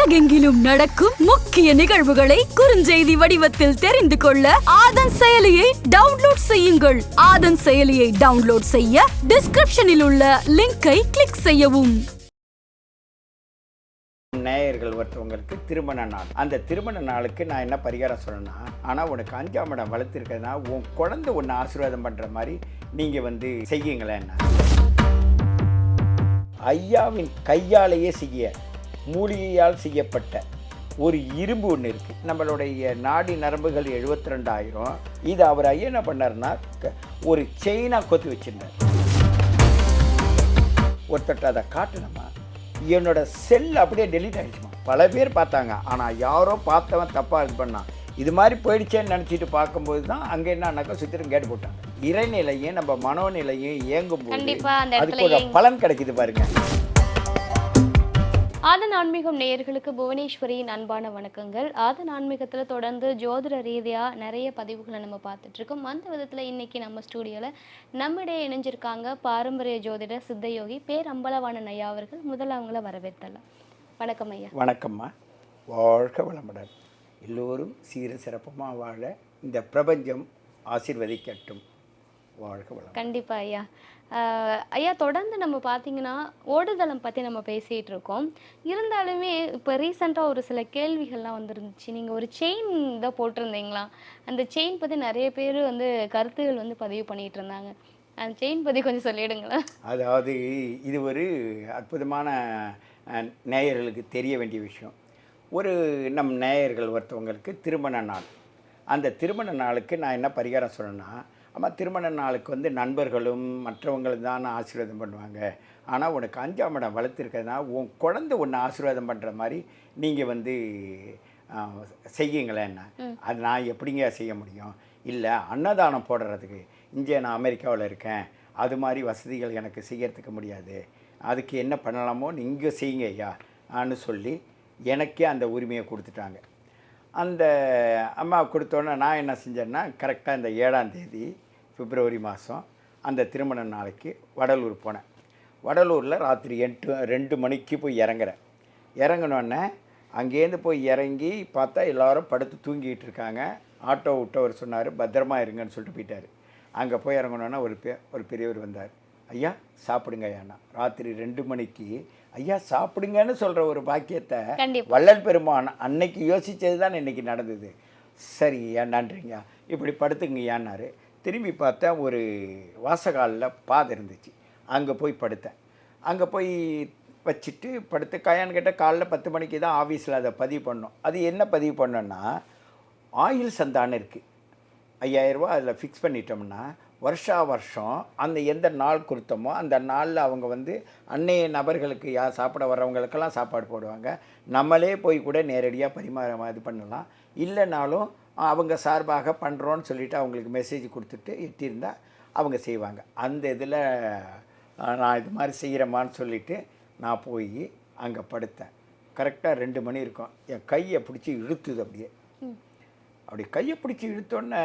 உலகெங்கிலும் நடக்கும் முக்கிய நிகழ்வுகளை குறுஞ்செய்தி வடிவத்தில் தெரிந்து கொள்ள ஆதன் செயலியை டவுன்லோட் செய்யுங்கள். ஆதன் செயலியை டவுன்லோட் செய்ய டிஸ்கிரிப்ஷனில் உள்ள லிங்கை கிளிக் செய்யவும். நேயர்கள் ஒருத்தவங்களுக்கு திருமண நாள். அந்த திருமண நாளுக்கு நான் என்ன பரிகாரம் சொல்லணும்னா ஆனால் உனக்கு அஞ்சாம் இடம் வளர்த்துருக்கிறதுனா உன் குழந்தை ஒன்று ஆசீர்வாதம் பண்ணுற மாதிரி நீங்கள் வந்து செய்யுங்களேன். ஐயாவின் கையாலேயே செய்ய. மூலிகையால் செய்யப்பட்ட ஒரு இரும்பு ஒன்று இருக்குது நம்மளுடைய நாடி நரம்புகள் எழுபத்தி ரெண்டாயிரம் இது அவர் ஐயா என்ன பண்ணாருன்னா க- ஒரு செயினாக கொத்து வச்சிருந்தார். ஒருத்தட்ட அதை காட்டணுமா? என்னோட செல் அப்படியே டெலீட் ஆகிடுச்சுமா பல பேர் பார்த்தாங்க. ஆனால் யாரோ பார்த்தவன் தப்பாக இது பண்ணான். இது மாதிரி போயிடுச்சேன்னு நினச்சிட்டு பார்க்கும்போது தான் அங்கே என்னன்னாக்கா சுத்திரம் கேட்டு போட்டாங்க. இறைநிலையும் நம்ம மனோநிலையும் இயங்கும் அந்த அதுக்கு ஒரு பலன் கிடைக்குது பாருங்க. ஆதன் ஆன்மீகம் நேயர்களுக்கு புவனேஸ்வரியின் அன்பான வணக்கங்கள். ஆதன் ஆன்மீகத்தில் தொடர்ந்து ஜோதிட ரீதியாக நிறைய பதிவுகளை நம்ம பார்த்துட்டு இருக்கோம் அந்த விதத்தில் இன்னைக்கு நம்ம ஸ்டூடியோவில் நம்மிடையே இணைஞ்சிருக்காங்க பாரம்பரிய ஜோதிடர் சித்தயோகி பேர் அம்பலவாணன் ஐயா அவர்கள். முதல்ல அவங்கள வரவேற்றலாம் வணக்கம் ஐயா. வணக்கம்மா. வாழ்க வளமுடன். எல்லோரும் சீர சிறப்பமாக வாழ இந்த பிரபஞ்சம் ஆசீர்வதிக்கட்டும். வாழ்க வளம் கண்டிப்பா ஐயா. ஐயா தொடர்ந்து நம்ம பார்த்தீங்கன்னா ஓடுதளம் பற்றி நம்ம பேசிகிட்டு இருக்கோம். இருந்தாலுமே இப்போ ரீசெண்டாக ஒரு சில கேள்விகள்லாம் வந்துருந்துச்சு. நீங்கள் ஒரு செயின் தான் போட்டிருந்தீங்களா? அந்த செயின் பற்றி நிறைய பேர் வந்து கருத்துகள் வந்து பதிவு பண்ணிகிட்டு இருந்தாங்க. அந்த செயின் பற்றி கொஞ்சம் சொல்லிடுங்களேன். அதாவது இது ஒரு அற்புதமான நேயர்களுக்கு தெரிய வேண்டிய விஷயம். ஒரு நம் நேயர்கள் ஒருத்தவங்களுக்கு திருமண நாள். அந்த திருமண நாளுக்கு நான் என்ன பரிகாரம் சொல்லணும்னா ஆமாம் திருமண நாளுக்கு வந்து நண்பர்களும் மற்றவங்களும் தான் ஆசீர்வாதம் பண்ணுவாங்க. ஆனால் உனக்கு அஞ்சாம் இடம் வளர்த்துருக்கிறதுனா உன் குழந்தை ஒன்று ஆசீர்வாதம் பண்ணுற மாதிரி நீங்கள் வந்து செய்யுங்களேன்னா அது நான் எப்படிங்க செய்ய முடியும்? இல்லை அன்னதானம் போடுறதுக்கு. இங்கே நான் அமெரிக்காவில் இருக்கேன். அது மாதிரி வசதிகள் எனக்கு செய்யறதுக்கு முடியாது. அதுக்கு என்ன பண்ணலாமோ நீங்கள் செய்யுங்க ஐயா ஆன்னு சொல்லி எனக்கே அந்த உரிமையை கொடுத்துட்டாங்க. அந்த அம்மா கொடுத்தோன்னே நான் என்ன செஞ்சேன்னா கரெக்டாக இந்த ஏழாம் தேதி பிப்ரவரி மாதம் அந்த திருமண நாளைக்கு வடலூர் போனேன். வடலூரில் ராத்திரி எட்டு ரெண்டு மணிக்கு போய் இறங்குறேன். இறங்கினோடனே அங்கேருந்து போய் இறங்கி பார்த்தா எல்லோரும் படுத்து தூங்கிக்கிட்டு இருக்காங்க. ஆட்டோ விட்டவர் சொன்னார் பத்திரமா இருங்கன்னு சொல்லிட்டு போயிட்டார். அங்கே போய் இறங்கினோன்னே ஒரு பெ ஒரு பெரியவர் வந்தார். ஐயா சாப்பிடுங்க ஐயாண்ணா ராத்திரி ரெண்டு மணிக்கு ஐயா சாப்பிடுங்கன்னு சொல்கிற ஒரு பாக்கியத்தை. வள்ளல் பெருமான் அன்னைக்கு யோசித்தது தான் இன்னைக்கு நடந்தது. சரி ஐயா நன்றிங்க. இப்படி படுத்துங்கய்யான்னாரு. திரும்பி பார்த்தேன் ஒரு வாசகாலில் பாதை இருந்துச்சு. அங்கே போய் படுத்தேன். அங்கே போய் வச்சுட்டு படுத்து கயான்னு கேட்ட காலைல பத்து மணிக்கு தான் ஆஃபீஸில் அதை பதிவு பண்ணோம். அது என்ன பதிவு பண்ணோன்னா ஆயில் சந்தானம் இருக்குது ஐயாயிரரூபா அதில் ஃபிக்ஸ் பண்ணிட்டோம்னா வருஷா வருஷம் அந்த எந்த நாள் கொடுத்தோமோ அந்த நாளில் அவங்க வந்து அன்னைய நபர்களுக்கு யார் சாப்பிட வர்றவங்களுக்கெல்லாம் சாப்பாடு போடுவாங்க. நம்மளே போய் கூட நேரடியாக பரிமாற இது பண்ணலாம். இல்லைனாலும் அவங்க சார்பாக பண்ணுறோன்னு சொல்லிட்டு அவங்களுக்கு மெசேஜ் கொடுத்துட்டு எட்டியிருந்தா அவங்க செய்வாங்க. அந்த இதில் நான் இது மாதிரி செய்கிறேம்மான்னு சொல்லிட்டு நான் போய் அங்கே படுத்தேன். கரெக்டாக ரெண்டு மணி இருக்கும். என் கையை பிடிச்சி இழுத்துது அப்படியே. அப்படி கையை பிடிச்சி இழுத்தோன்னே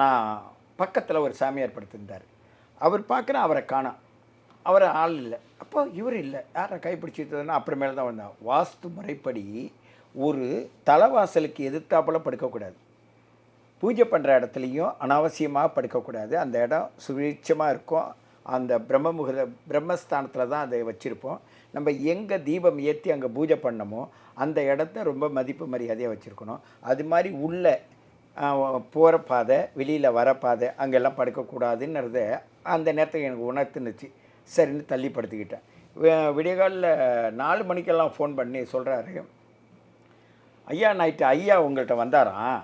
நான் பக்கத்தில் ஒரு சாமியார் படுத்திருந்தார் அவர் பார்க்குறேன் அவரை காணோம் அவர் ஆள் இல்லை. அப்போ இவர் இல்லை. யாரை கை பிடிச்சி அப்புறமேல தான் வந்தான் வாஸ்து முறைப்படி ஒரு தலைவாசலுக்கு எதிர்த்தாப்பில் படுக்கக்கூடாது பூஜை பண்ணுற இடத்துலையும் அனாவசியமாக படுக்கக்கூடாது அந்த இடம் சுவீட்சமாக இருக்கும். அந்த பிரம்ம முகூர்த்த பிரம்மஸ்தானத்தில் தான் அதை வச்சுருப்போம். நம்ம எங்கே தீபம் ஏற்றி அங்கே பூஜை பண்ணமோ அந்த இடத்த ரொம்ப மதிப்பு மரியாதையாக வச்சுருக்கணும். அது மாதிரி உள்ள போகிற பாதை வெளியில் வர பாதை அங்கெல்லாம் படுக்கக்கூடாதுன்னுறத அந்த நேரத்துக்கு எனக்கு உணர்த்துனுச்சு. சரின்னு தள்ளி படுத்துக்கிட்டேன் விடியகாலில் நாலு மணிக்கெல்லாம் ஃபோன் பண்ணி சொல்கிறாரு ஐயா நைட்டு ஐயா உங்கள்கிட்ட வந்தாராம்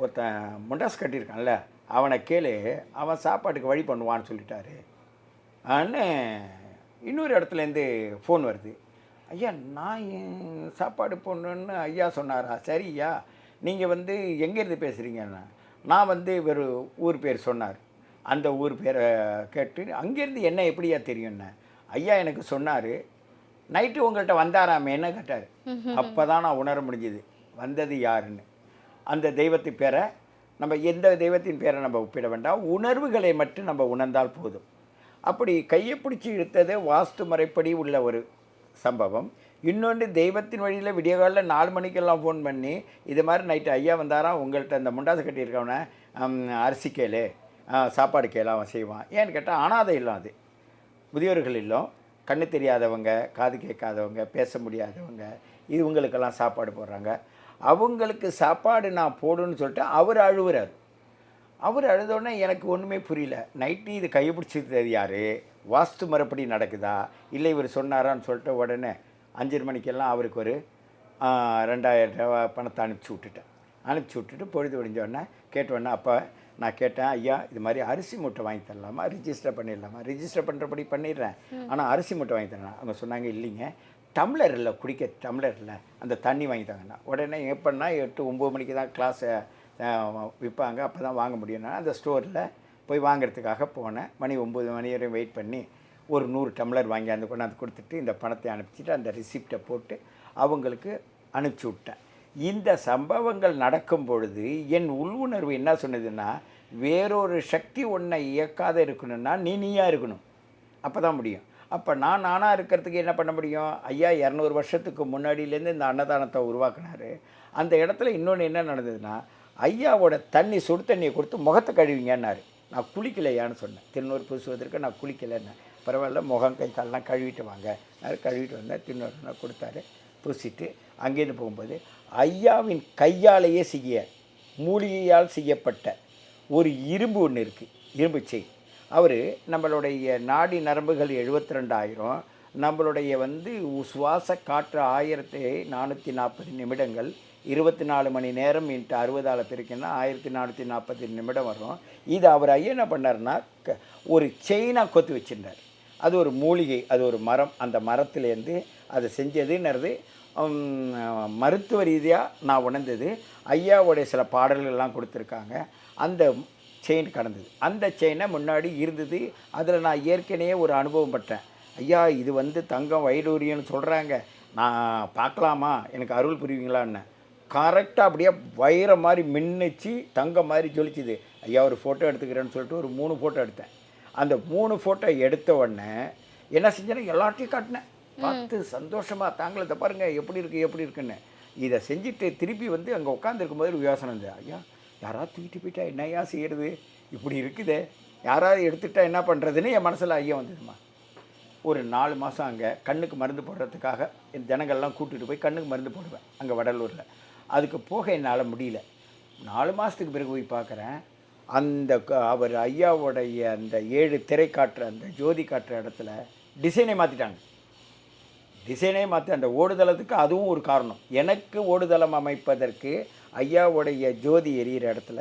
ஒருத்தன் முண்டாஸ் கட்டியிருக்கான்ல அவனை கேளு அவன் சாப்பாட்டுக்கு வழி பண்ணுவான்னு சொல்லிட்டாரு. அண்ணே இன்னொரு இடத்துலேருந்து ஃபோன் வருது. ஐயா நான் சாப்பாடு போடணுன்னு ஐயா சொன்னாரா? சரியா நீங்கள் வந்து எங்கேருந்து பேசுகிறீங்கண்ணா நான் வந்து ஒரு ஊர் பேர் சொன்னார். அந்த ஊர் பேரை கேட்டு அங்கேருந்து என்ன எப்படியா தெரியும்ண்ணே ஐயா எனக்கு சொன்னார் நைட்டு உங்கள்கிட்ட வந்தாராமேன்னு கேட்டார். அப்போ தான் நான் உணர முடிஞ்சுது வந்தது யாருன்னு? அந்த தெய்வத்து பேரை நம்ம எந்த தெய்வத்தின் பேரை நம்ம ஒப்பிட வேண்டாம் உணர்வுகளை மட்டும் நம்ம உணர்ந்தால் போதும். அப்படி கையை பிடிச்சி இழுத்தது வாஸ்து முறைப்படி உள்ள ஒரு சம்பவம். இன்னொன்று தெய்வத்தின் வழியில் விடிய நாலு மணிக்கெல்லாம் ஃபோன் பண்ணி இது மாதிரி நைட்டு ஐயா வந்தாராம் உங்கள்கிட்ட இந்த முண்டாசு கட்டியிருக்கவன அரிசி கேளு சாப்பாடு கேளு அவன் செய்வான். ஏன்னு கேட்டால் அனாதை இல்லம் அது. முதியோர்கள் இல்லம். கண்ணு தெரியாதவங்க காது கேட்காதவங்க பேச முடியாதவங்க இவங்களுக்கெல்லாம் சாப்பாடு போடுறாங்க. அவங்களுக்கு சாப்பாடு நான் போடுன்னு சொல்லிட்டு அவர் அழுவுறார். அவர் அழுதோடனே எனக்கு ஒன்றுமே புரியல. நைட்டு இது கைப்பிடிச்சது யார்? வாஸ்து மறுபடி நடக்குதா? இல்லை இவர் சொன்னாரான்னு சொல்லிட்டு உடனே அஞ்சரை மணிக்கெல்லாம் அவருக்கு ஒரு ரெண்டாயிரம் ரூபா பணத்தை அனுப்பிச்சி விட்டுட்டேன். அனுப்பிச்சி விட்டுட்டு பொழுது விடிஞ்சோடனே கேட்டோடனே அப்போ நான் கேட்டேன் ஐயா இது மாதிரி அரிசி மூட்டை வாங்கி தரலாமா? ரிஜிஸ்டர் பண்ணிடலாமா? ரிஜிஸ்டர் பண்ணுறபடி பண்ணிடுறேன். ஆனால் அரிசி மூட்டை வாங்கி தரேன். அவங்க சொன்னாங்க இல்லைங்க டம்ளர் இல்லை குடிக்க டம்ளர் இல்லை அந்த தண்ணி வாங்கி தாங்கண்ணா. உடனே எப்படின்னா எட்டு ஒம்பது மணிக்கு தான் கிளாஸை விற்பாங்க. அப்போ தான் வாங்க முடியும்னா அந்த ஸ்டோரில் போய் வாங்குறதுக்காக போனேன். மணி ஒம்பது மணி வரையும் வெயிட் பண்ணி ஒரு நூறு டம்ளர் வாங்கி அந்த கொண்டாந்து கொடுத்துட்டு இந்த பணத்தை அனுப்பிச்சிட்டு அந்த ரிசிப்டை போட்டு அவங்களுக்கு அனுப்பிச்சி விட்டேன். இந்த சம்பவங்கள் நடக்கும் பொழுது என் உள்ளுணர்வு என்ன சொன்னதுன்னா வேறொரு சக்தி ஒன்றை இயக்காத இருக்கணும்னா நீ நீயா இருக்கணும். அப்போ தான் முடியும். அப்போ நான் நானாக இருக்கிறதுக்கு என்ன பண்ண முடியும்? ஐயா இரநூறு வருஷத்துக்கு முன்னாடியிலேருந்து இந்த அன்னதானத்தை உருவாக்குனாரு. அந்த இடத்துல இன்னொன்று என்ன நடந்ததுன்னா ஐயாவோட தண்ணி சுடு தண்ணியை கொடுத்து முகத்தை கழுவிங்கன்னாரு. நான் குளிக்கலையான்னு சொன்னேன். திருநூறு பூசுவதற்கு நான் குளிக்கலைன்னு. பரவாயில்ல முகம் கை கால்லாம் கழுவிட்டு வாங்க. நான் கழுவிட்டு வந்தேன் தின்னு கொடுத்தாரு. பூசிட்டு அங்கேருந்து போகும்போது ஐயாவின் கையாலேயே செய்ய மூலிகையால் செய்யப்பட்ட ஒரு இரும்பு ஒன்று இருக்குது இரும்பு செய் அவர் நம்மளுடைய நாடி நரம்புகள் எழுபத்தி ரெண்டாயிரம் நம்மளுடைய வந்து சுவாச காற்று ஆயிரத்தி நானூற்றி நாற்பது நிமிடங்கள். இருபத்தி நாலு மணி நேரம் இன்ட்டு அறுபதால் பிரிக்கணும்னா ஆயிரத்தி நானூற்றி நாற்பது நிமிடம் வரும். இது அவர் ஐயா என்ன பண்ணாருன்னா க- ஒரு செயினாக கொத்து வச்சிருந்தார். அது ஒரு மூலிகை அது ஒரு மரம். அந்த மரத்துலேருந்து அதை செஞ்சதுன்றது மருத்துவ ரீதியாக நான் உணர்ந்தது. ஐயாவுடைய சில பாடல்கள்லாம் கொடுத்துருக்காங்க. அந்த செயின் கடந்தது. அந்த செயினை முன்னாடி இருந்தது. அதில் நான் ஏற்கனவே ஒரு அனுபவம் பட்டேன். ஐயா இது வந்து தங்கம் வைடூரியன்னு சொல்கிறாங்க நான் பார்க்கலாமா? எனக்கு அருள் புரிவீங்களான்னு. கரெக்டாக அப்படியே வைர மாதிரி மின்னுச்சு தங்கம் மாதிரி ஜொலிச்சுது. ஐயா ஒரு ஃபோட்டோ எடுத்துக்கிறேன்னு சொல்லிட்டு ஒரு மூணு ஃபோட்டோ எடுத்தேன். அந்த மூணு ஃபோட்டோ எடுத்த உடனே என்ன செஞ்சேன்னா எல்லாத்தையும் காட்டினேன். பார்த்து சந்தோஷமாக தாங்களே இதை பாருங்க எப்படி இருக்குது எப்படி இருக்குன்னு. இதை செஞ்சுட்டு திருப்பி வந்து அங்கே உட்காந்துருக்கும் போது யோசனை இருந்தது. ஐயா யாராவது தூக்கிட்டு போயிட்டா என்னையா செய்யறது? இப்படி இருக்குதே. யாராவது எடுத்துட்டா என்ன பண்ணுறதுன்னு என் மனசில் ஐயா வந்ததுமா ஒரு நாலு மாதம் அங்கே கண்ணுக்கு மருந்து போடுறதுக்காக என் ஜனங்கள்லாம் கூட்டிகிட்டு போய் கண்ணுக்கு மருந்து போடுவேன் அங்கே வடலூரில். அதுக்கு போக என்னால் முடியல. நாலு மாதத்துக்கு பிறகு போய் பார்க்குறேன். அந்த அவர் ஐயாவுடைய அந்த ஏழு திரை காட்டுற அந்த ஜோதி காட்டுற இடத்துல டிசைனை மாற்றிட்டாங்க டிசைனே மாற்றி அந்த ஓடுதளத்துக்கு அதுவும் ஒரு காரணம். எனக்கு ஓடுதளம் அமைப்பதற்கு ஐயாவுடைய ஜோதி எரியிற இடத்துல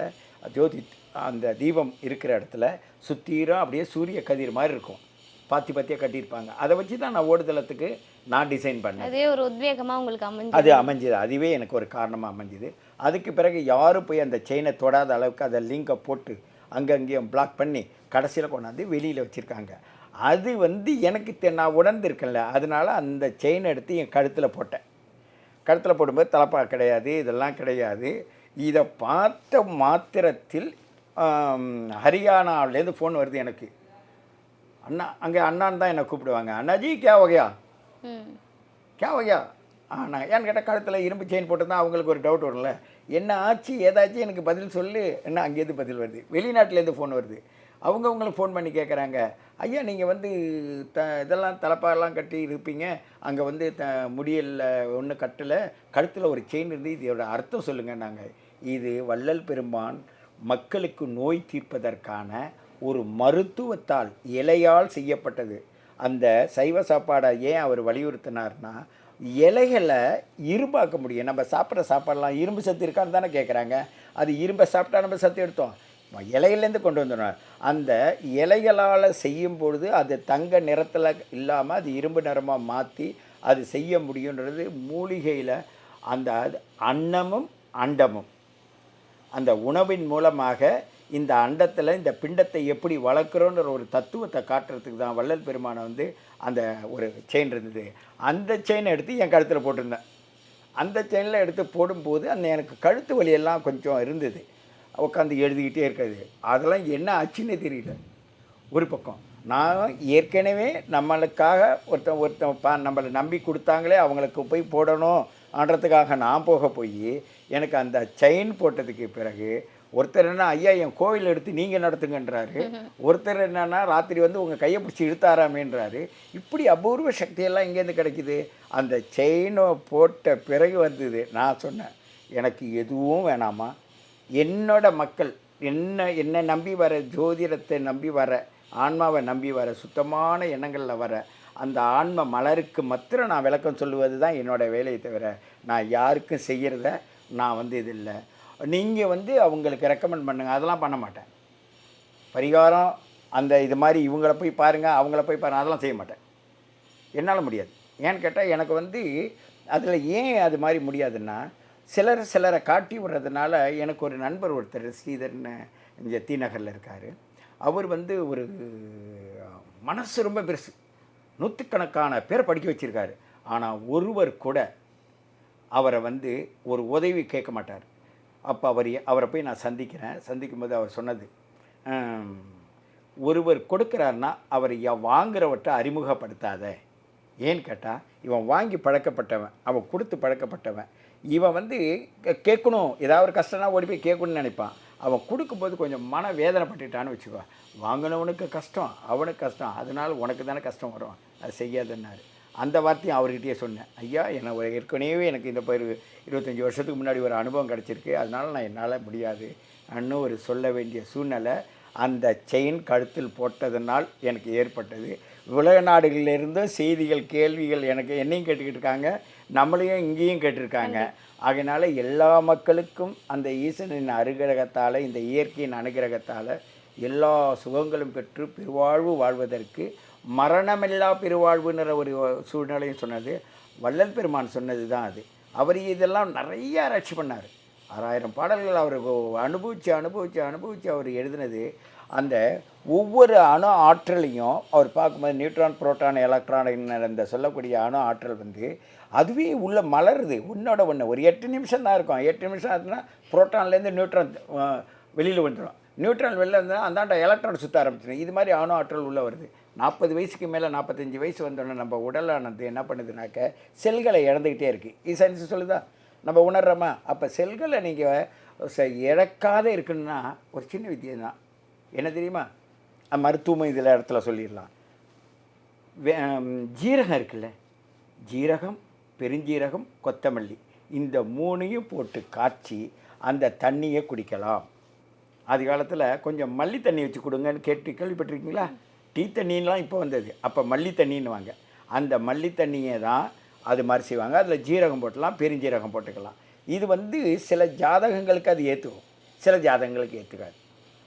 ஜோதி அந்த தீபம் இருக்கிற இடத்துல சுத்தீரம் அப்படியே சூரிய கதிர் மாதிரி இருக்கும். பாத்தி பாத்தியாக கட்டியிருப்பாங்க. அதை வச்சு தான் நான் ஓடுதளத்துக்கு நான் டிசைன் பண்ணேன். அதே ஒரு உத்வேகமா உங்களுக்கு அமைஞ்சு அது அமைஞ்சது. அதுவே எனக்கு ஒரு காரணமாக அமைஞ்சுது. அதுக்கு பிறகு யாரும் போய் அந்த செயினை தொடாத அளவுக்கு அதை லிங்கை போட்டு அங்கங்கேயும் பிளாக் பண்ணி கடைசியில் கொண்டாந்து வெளியில் வச்சுருக்காங்க. அது வந்து எனக்கு நான் உணர்ந்திருக்கேன்ல. அதனால அந்த செயின் எடுத்து என் கழுத்தில் போட்டேன். கழுத்தில் போடும்போது தலப்பா கிடையாது இதெல்லாம் கிடையாது. இதை பார்த்த மாத்திரத்தில் ஹரியானாவிலேருந்து ஃபோன் வருது எனக்கு. அண்ணா அங்கே அண்ணான்னு தான் என்னை கூப்பிடுவாங்க. அண்ணாஜி கே வகையா? ம். கே வகையா? ஆனால் ஏன்னு கேட்டால் கழுத்தில் இரும்பு செயின் போட்டு தான் அவங்களுக்கு ஒரு டவுட் வரும்ல. என்ன ஆச்சு ஏதாச்சும் எனக்கு பதில் சொல்லு. என்ன அங்கேருந்து பதில் வருது. வெளிநாட்டிலேருந்து ஃபோன் வருது. அவங்க அவங்களுக்கு ஃபோன் பண்ணி கேட்குறாங்க ஐயா நீங்கள் வந்து த இதெல்லாம் தலப்பாலாம் கட்டி இருப்பீங்க. அங்கே வந்து த முடியலில் ஒன்று கட்டலை. கழுத்தில் ஒரு செயின் இருந்து இதோட அர்த்தம் சொல்லுங்கள் நாங்கள் இது வள்ளல் பெருமான் மக்களுக்கு நோய் தீர்ப்பதற்கான ஒரு மருத்துவத்தால் இலையால் செய்யப்பட்டது. அந்த சைவ சாப்பாடை ஏன் அவர் வலியுறுத்தினார்னா இலைகளை இரும்பாக்க முடியும். நம்ம சாப்பிட்ற சாப்பாடெலாம் இரும்பு சத்து இருக்கான்னு தானே கேட்குறாங்க அது இரும்பை சாப்பிட்டா நம்ம சத்து எடுத்தோம். இலையிலேருந்து கொண்டு வந்துடுவார் அந்த இலைகளால் செய்யும் பொழுது அது தங்க நிறத்தில் இல்லாமல் அது இரும்பு நிறமாக மாற்றி அது செய்ய முடியுன்றது மூலிகையில் அந்த அது அன்னமும் அண்டமும். அந்த உணவின் மூலமாக இந்த அண்டத்தில் இந்த பிண்டத்தை எப்படி வளர்க்குறோன்ற ஒரு தத்துவத்தை காட்டுறதுக்கு தான் வள்ளல் பெருமானை வந்து அந்த ஒரு செயின் இருந்தது. அந்த செயினை எடுத்து என் கழுத்தில் போட்டிருந்தேன். அந்த செயினில் எடுத்து போடும்போது அந்த எனக்கு கழுத்து வலியெல்லாம் கொஞ்சம் இருந்தது. உட்காந்து எழுதிக்கிட்டே இருக்கிறது அதெல்லாம் என்ன ஆச்சுன்னே தெரியல. ஒரு பக்கம். நான் ஏற்கனவே நம்மளுக்காக ஒருத்தன் ஒருத்தன் பா நம்மளை நம்பி கொடுத்தாங்களே அவங்களுக்கு போய் போடணும். ஆன்றதுக்காக நான் போக போய் எனக்கு அந்த செயின் போட்டதுக்கு பிறகு ஒருத்தர் என்ன ஐயா என் கோவில் எடுத்து நீங்கள் நடத்துங்கன்றாரு. ஒருத்தர் என்னன்னா ராத்திரி வந்து உங்கள் கையை பிடிச்சி இழுத்தாராமேன்றாரு. இப்படி அபூர்வ சக்தியெல்லாம் இங்கேருந்து கிடைக்குது? அந்த செயினை போட்ட பிறகு வந்தது. நான் சொன்னேன் எனக்கு எதுவும் வேணாமா என்னோட மக்கள் என்ன என்னை நம்பி வர ஜோதிடத்தை நம்பி வர ஆன்மாவை நம்பி வர சுத்தமான எண்ணங்களில் வர அந்த ஆன்ம மலருக்கு மாத்திரம் நான் விளக்கம் சொல்லுவது தான் என்னோட வேலையை தவிர நான் யாருக்கும் செய்கிறத நான் வந்து இது இல்லை. நீங்கள் வந்து அவங்களுக்கு ரெக்கமெண்ட் பண்ணுங்க. அதெல்லாம் பண்ண மாட்டேன். பரிகாரம் அந்த இது மாதிரி இவங்கள போய் பாருங்கள் அவங்கள போய் பாருங்கள் அதெல்லாம் செய்ய மாட்டேன். என்னால் முடியாது. ஏன்னு கேட்டால் எனக்கு வந்து அதில் ஏன் அது மாதிரி முடியாதுன்னா சிலர் சிலரை காட்டி விடுறதுனால எனக்கு ஒரு நண்பர் ஒருத்தர் ஸ்ரீதர்னு இங்கே தி நகரில் இருக்கார். அவர் வந்து ஒரு மனசு ரொம்ப பெருசு. நூற்றுக்கணக்கான பேரை படிக்க வச்சுருக்காரு. ஆனால் ஒருவர் கூட அவரை வந்து ஒரு உதவி கேட்க மாட்டார். அப்போ அவர் அவரை போய் நான் சந்திக்கிறேன். சந்திக்கும்போது அவர் சொன்னது ஒருவர் கொடுக்குறாருன்னா அவர் யா- வாங்குறவர்கிட்ட அறிமுகப்படுத்தாத. ஏன்னு கேட்டால் இவன் வாங்கி பழக்கப்பட்டவன் அவன் கொடுத்து பழக்கப்பட்டவன். இவன் வந்து கேட்கணும். ஏதாவது ஒரு கஷ்டம்னா ஓடி போய் கேட்கணும்னு நினைப்பான். அவன் கொடுக்கும்போது கொஞ்சம் மன வேதனைப்பட்டுட்டான்னு வச்சுக்கோ. வாங்கினவனுக்கு கஷ்டம் அவனுக்கு கஷ்டம். அதனால உனக்கு தானே கஷ்டம் வரும். அது செய்யாதுன்னாரு. அந்த வார்த்தையும் அவர்கிட்டயே சொன்னேன். ஐயா என்ன ஒரு ஏற்கனவே எனக்கு இந்த பயிர் இருபத்தஞ்சி வருஷத்துக்கு முன்னாடி ஒரு அனுபவம் கிடச்சிருக்கு. அதனால நான் என்னால் முடியாது. அன்னு ஒரு சொல்ல வேண்டிய சூழ்நிலை அந்த செயின் கழுத்தில் போட்டதனால் எனக்கு ஏற்பட்டது. உலக நாடுகளிலிருந்தும் செய்திகள் கேள்விகள் எனக்கு என்னையும் கேட்டுக்கிட்டு இருக்காங்க. நம்மளையும் இங்கேயும் கேட்டிருக்காங்க. அதனால் எல்லா மக்களுக்கும் அந்த ஈசனின் அனுகிரகத்தால் இந்த இயற்கையின் அனுகிரகத்தால் எல்லா சுகங்களும் பெற்று பெருவாழ்வு வாழ்வதற்கு மரணமில்லா பெருவாழ்வுன்ற ஒரு சூழ்நிலையும் சொன்னது. வள்ளல் பெருமான் சொன்னது தான் அது. அவர் இதெல்லாம் நிறைய ஆராய்ச்சி பண்ணார். ஆறாயிரம் பாடல்கள் அவர் அனுபவித்து அனுபவித்து அனுபவித்து அவர் எழுதினது. அந்த ஒவ்வொரு அணு ஆற்றலையும் அவர் பார்க்கும்போது நியூட்ரான் புரோட்டான் எலக்ட்ரான் அந்த சொல்லக்கூடிய அணு ஆற்றல் வந்து அதுவே உள்ள மலருது. உன்னோட ஒன்று ஒரு எட்டு நிமிஷம் தான் இருக்கும். எட்டு நிமிஷம் ஆச்சுன்னா புரோட்டான்லேருந்து நியூட்ரான் வெளியில் வந்துடும் நியூட்ரான் வெளில இருந்தால் அந்தாண்ட எலக்ட்ரான் சுற்ற ஆரம்பிச்சிடும் இது மாதிரி அணு ஆற்றல் உள்ளே வருது. நாற்பது வயசுக்கு மேலே நாற்பத்தஞ்சு வயசு வந்தோடனே நம்ம உடலானது என்ன பண்ணுதுனாக்க செல்களை இழந்துக்கிட்டே இருக்குது இது சயின்ஸ் சொல்லுதா? நம்ம உணர்றோமா? அப்போ செல்களை நீங்கள் இழக்காத இருக்குன்னா ஒரு சின்ன வித்தியம் தான் என்ன தெரியுமா? மருத்துவம் இதில் இடத்துல சொல்லிடலாம். வே- ஜீரகம் இருக்குல்ல? ஜீரகம் பெருஞ்சீரகம் கொத்தமல்லி. இந்த மூணையும் போட்டு காய்ச்சி அந்த தண்ணியை குடிக்கலாம். ஆதி காலத்தில் கொஞ்சம் மல்லி தண்ணி வச்சு கொடுங்கன்னு கேட்டு கேள்விப்பட்டிருக்கீங்களா? டீ தண்ணின்லாம் இப்போ வந்தது. அப்போ மல்லி தண்ணின்னு வாங்க அந்த மல்லி தண்ணியை தான் அது மாதிரி செய்வாங்க. அதில் ஜீரகம் போட்டலாம் பெருஞ்சீரகம் போட்டுக்கலாம். இது வந்து சில ஜாதகங்களுக்கு அது ஏற்றுக்கும் சில ஜாதகங்களுக்கு ஏற்றுக்காது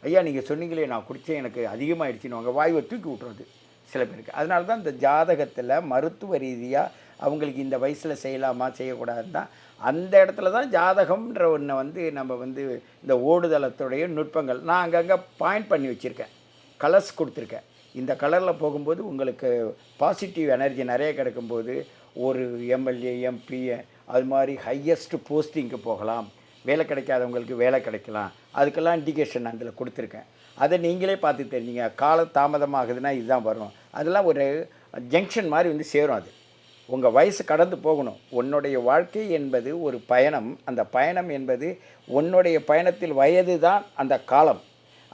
ஐயா நீங்கள் சொன்னீங்களே நான் குடித்தேன் எனக்கு அதிகமாகிடுச்சின்னு வாங்க வாயுவை தூக்கி விட்றது சில பேருக்கு. அதனால தான் இந்த ஜாதகத்தில் மருத்துவ ரீதியாக அவங்களுக்கு இந்த வயசில் செய்யலாமா செய்யக்கூடாதுன்னா அந்த இடத்துல தான் ஜாதகம்ன்ற ஒன்றை வந்து நம்ம வந்து இந்த ஓடுதளத்துடைய நுட்பங்கள். நான் அங்கங்கே பாயிண்ட் பண்ணி வச்சுருக்கேன். கலர்ஸ் கொடுத்துருக்கேன். இந்த கலரில் போகும்போது உங்களுக்கு பாசிட்டிவ் எனர்ஜி நிறைய கிடைக்கும்போது ஒரு எம்எல்ஏ எம்பி அது மாதிரி ஹையஸ்ட் போஸ்டிங்க்கு போகலாம். வேலை கிடைக்காதவங்களுக்கு வேலை கிடைக்கலாம். அதுக்கெல்லாம் இண்டிகேஷன் அதில் கொடுத்துருக்கேன். அதை நீங்களே பார்த்து தெரிஞ்சுங்க. கால தாமதமாகுதுன்னா இதுதான் வரும். அதெல்லாம் ஒரு ஜங்ஷன் மாதிரி வந்து சேரும் அது. உங்கள் வயசு கடந்து போகணும். உன்னுடைய வாழ்க்கை என்பது ஒரு பயணம். அந்த பயணம் என்பது உன்னுடைய பயணத்தில் வயது தான் அந்த காலம்.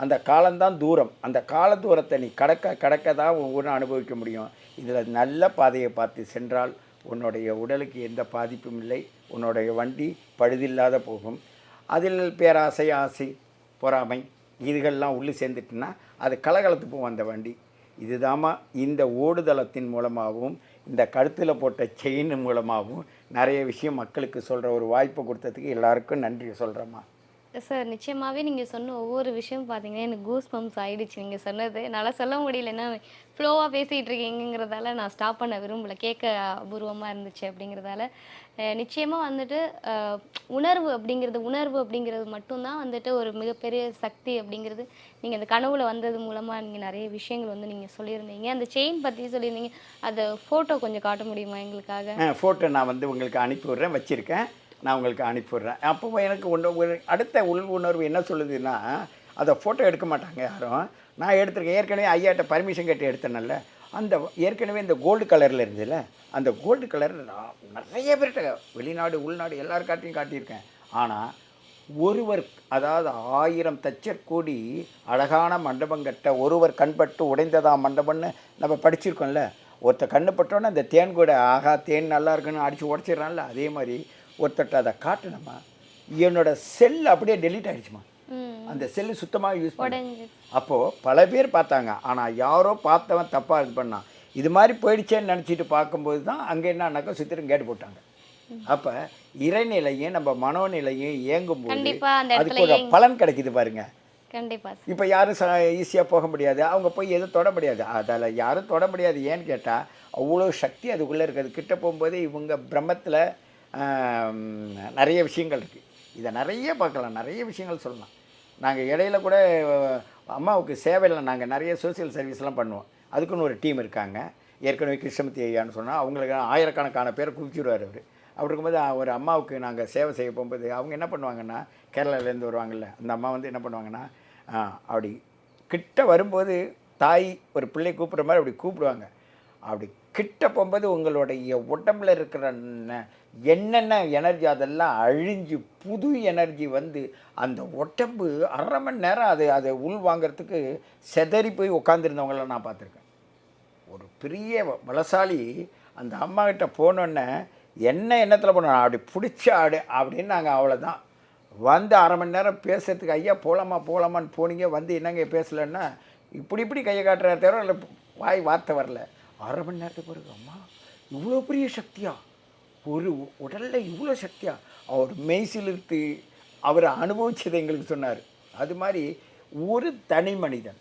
அந்த காலம்தான் தூரம். அந்த கால தூரத்தை நீ கடக்க கடக்க தான் ஒவ்வொன்றும் அனுபவிக்க முடியும். இதில் நல்ல பாதையை பார்த்து சென்றால் உன்னுடைய உடலுக்கு எந்த பாதிப்பும் இல்லை. உன்னுடைய வண்டி பழுதில்லாத போகும். அதில் பேராசை ஆசை பொறாமை இதுகள்லாம் உள்ளே சேர்ந்துட்டுன்னா அது கலகலத்து போகும் அந்த வண்டி. இதுதாம்மா இந்த ஓடுதளத்தின் மூலமாகவும் இந்த கழுத்தில் போட்ட செயின் மூலமாகவும் நிறைய விஷயம் மக்களுக்கு சொல்கிற ஒரு வாய்ப்பு கொடுத்ததுக்கு எல்லாருக்கும் நன்றி சொல்கிறேம்மா. சார் நிச்சயமாகவே நீங்கள் சொன்ன ஒவ்வொரு விஷயம் பார்த்தீங்கன்னா எனக்கு கூஸ் பம்ப்ஸ் ஆகிடுச்சு நீங்கள் சொன்னது என்னால் சொல்ல முடியல. என்ன ஃப்ளோவாக பேசிகிட்டு இருக்கீங்கிறதால நான் ஸ்டாப் பண்ண விரும்பல. கேட்க அபூர்வமாக இருந்துச்சு அப்படிங்கிறதால. நிச்சயமாக வந்துட்டு உணர்வு அப்படிங்கிறது உணர்வு அப்படிங்கிறது மட்டும்தான் வந்துட்டு ஒரு மிகப்பெரிய சக்தி அப்படிங்கிறது. நீங்கள் அந்த கனவுல வந்தது மூலமாக நீங்கள் நிறைய விஷயங்கள் வந்து நீங்கள் சொல்லியிருந்தீங்க. அந்த செயின் பற்றி சொல்லியிருந்தீங்க. அதை ஃபோட்டோ கொஞ்சம் காட்ட முடியுமா எங்களுக்காக? ஃபோட்டோ நான் வந்து உங்களுக்கு அனுப்பி விட்றேன் வச்சுருக்கேன். நான் உங்களுக்கு அனுப்பிவிட்றேன். அப்போ எனக்கு ஒன்று அடுத்த உள் உணர்வு என்ன சொல்லுதுன்னா அதை ஃபோட்டோ எடுக்க மாட்டாங்க யாரும். நான் எடுத்திருக்கேன். ஏற்கனவே ஐயாட்ட பர்மிஷன் கேட்டு எடுத்தேனல்ல அந்த ஏற்கனவே இந்த கோல்டு கலரில் இருந்ததுல அந்த கோல்டு கலர் நான் நிறைய பேர்கிட்ட வெளிநாடு உள்நாடு எல்லாருக்காட்டையும் காட்டியிருக்கேன். ஆனால் ஒருவர் அதாவது ஆயிரம் தச்சர் கூடி அழகான மண்டபம் கட்ட ஒருவர் கண்பட்டு உடைந்ததா மண்டபம்னு நம்ம படிச்சிருக்கோம்ல. ஒருத்தர் கண்ணு பட்டோன்னே அந்த தேன் கூட ஆகா தேன் நல்லா இருக்குன்னு அடித்து உடச்சிடுறான்ல. அதே மாதிரி ஒருத்தர்ட்ட அதை காட்டுனம்மா என்னோட செல் அப்படியே டெலீட் ஆகிடுச்சுமா அந்த செல்லு சுத்தமாக யூஸ் பண்ண அப்போது பல பேர் பார்த்தாங்க. ஆனால் யாரோ பார்த்தவன் தப்பாக இது பண்ணான். இது மாதிரி போயிடுச்சேன்னு நினச்சிட்டு பார்க்கும்போது தான் அங்கே என்னன்னாக்கா சுத்திரம் கேட்டு போட்டாங்க. அப்போ இறைநிலையும் நம்ம மனோநிலையும் கண்டிப்பா அந்த அதுக்கு ஒரு பலன் கிடைக்குது பாருங்க. கண்டிப்பா சார். இப்போ யாரும் ஈஸியாக போக முடியாது. அவங்க போய் எதுவும் தொட முடியாது. அதில் யாரும் தொட முடியாது. ஏன்னு கேட்டால் அவ்வளோ சக்தி அதுக்குள்ளே இருக்குது. கிட்ட போகும்போது இவங்க பிரம்மத்தில் நிறைய விஷயங்கள் இருக்குது இதை நிறைய பார்க்கலாம் நிறைய விஷயங்கள் சொல்லலாம். நாங்கள் இடையில கூட அம்மாவுக்கு சேவையில் நாங்கள் நிறைய சோஷியல் சர்வீஸ்லாம் பண்ணுவோம். அதுக்குன்னு ஒரு டீம் இருக்காங்க. ஏற்கனவே கிருஷ்ணமூர்த்தி ஐயான்னு சொன்னால் அவங்களுக்கு ஆயிரக்கணக்கான பேரை குவிச்சிடுவார் அவர். அப்படி இருக்கும்போது ஒரு அம்மாவுக்கு நாங்கள் சேவை செய்ய போகும்போது அவங்க என்ன பண்ணுவாங்கன்னா கேரளாலேருந்து வருவாங்கள்ல அந்த அம்மா வந்து என்ன பண்ணுவாங்கன்னா அப்படி கிட்ட வரும்போது தாய் ஒரு பிள்ளை கூப்பிட்ற மாதிரி அப்படி கூப்பிடுவாங்க. அப்படி கிட்ட போகும்போது உங்களுடைய உடம்புல இருக்கிற என்னென்ன எனர்ஜி அதெல்லாம் அழிஞ்சு புது எனர்ஜி வந்து அந்த உடம்பு அரை மணி நேரம் அது அதை உள் வாங்குறதுக்கு செதறி போய் உட்காந்துருந்தவங்கள நான் பார்த்துருக்கேன். ஒரு பெரிய பலசாலி அந்த அம்மாக்கிட்ட போனோன்னே என்ன எண்ணத்தில் போனோம் அப்படி பிடிச்ச ஆடு அப்படின்னு நாங்கள் அவ்வளோதான் வந்து அரை மணி நேரம் பேசுறதுக்கு ஐயா போகலாமா போகலாமான்னு போனீங்க வந்து என்னங்க பேசலைன்னா? இப்படி இப்படி கையை காட்டுறாரு தவிர இல்லை வாய் வார்த்தை வரல. அரை மணி நேரத்துக்கு பிறகு அம்மா இவ்வளோ பெரிய சக்தியா? ஒரு உடலில் இவ்வளோ சக்தியா? அவர் மெய்சிலிருத்து அவரை அனுபவிச்சதை எங்களுக்கு சொன்னார். அது மாதிரி ஒரு தனி மனிதன்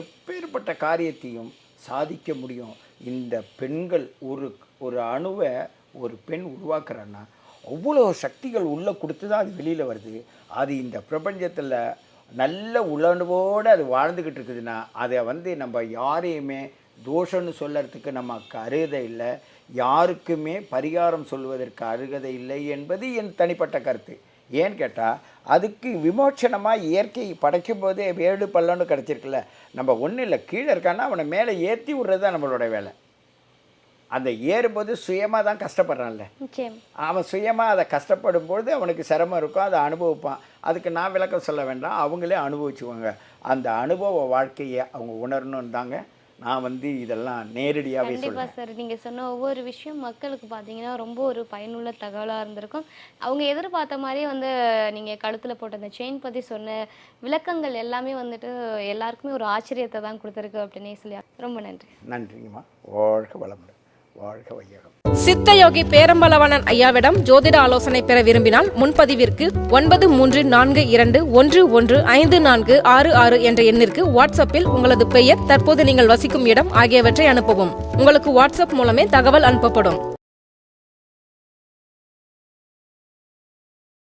எப்பேற்பட்ட காரியத்தையும் சாதிக்க முடியும். இந்த பெண்கள் ஒரு ஒரு அணுவை ஒரு பெண் உருவாக்குறான்னா அவ்வளோ சக்திகள் உள்ளே கொடுத்து தான் அது வெளியில் வருது. அது இந்த பிரபஞ்சத்தில் நல்ல உணர்வோடு அது வாழ்ந்துக்கிட்டு இருக்குதுன்னா அதை வந்து நம்ம யாரையுமே தோஷம்னு சொல்லறதுக்கு நமக்கு அருகதை இல்லை. யாருக்குமே பரிகாரம் சொல்வதற்கு அருகதை இல்லை என்பது என் தனிப்பட்ட கருத்து. ஏன்னு கேட்டால் அதுக்கு விமோச்சனமாக இயற்கை படைக்கும் போதே வேடு பள்ளம்னு கிடச்சிருக்குல்ல. நம்ம ஒன்றும் இல்லை கீழே இருக்கான்னா அவனை மேலே ஏற்றி விடுறது தான் நம்மளோட வேலை. அந்த ஏறும்போது சுயமாக தான் கஷ்டப்படுறான்ல. அவன் சுயமாக அதை கஷ்டப்படும் பொழுது அவனுக்கு சிரமம் இருக்கும் அதை அனுபவிப்பான். அதுக்கு நான் விளக்கம் சொல்ல வேண்டாம் அவங்களே அனுபவிச்சுவாங்க அந்த அனுபவ வாழ்க்கையை அவங்க உணரணும்னு தாங்க நான் வந்து இதெல்லாம் நேரடியாகவே சொல்கிறேன் சார். நீங்க சொன்ன ஒவ்வொரு விஷயம் மக்களுக்கு பாத்தீங்கன்னா ரொம்ப ஒரு பயனுள்ள தகவலா இருந்திருக்கும். அவங்க எதிர்பார்த்த மாதிரியே வந்து நீங்க கழுத்துல போட்ட அந்த செயின் பத்தி சொன்ன விளக்கங்கள் எல்லாமே வந்துட்டு எல்லாருக்குமே ஒரு ஆச்சரியத்தை தான் கொடுத்துருக்கு அப்படின்னே சொல்லி ரொம்ப நன்றி. நன்றிங்கம்மா. வாழ்க வளமுடன். வாழ்க வையகம். சித்தயோகி பேரம்பலவனன் ஐயாவிடம் ஜோதிட ஆலோசனை பெற விரும்பினால் முன்பதிவிற்கு ஒன்பது மூன்று நான்கு இரண்டு ஒன்று ஒன்று ஐந்து நான்கு ஆறு ஆறு என்ற எண்ணிற்கு வாட்ஸ்அப்பில் உங்களது பெயர் தற்போது நீங்கள் வசிக்கும் இடம் ஆகியவற்றை அனுப்பவும். உங்களுக்கு வாட்ஸ்அப் மூலமே தகவல் அனுப்பப்படும்.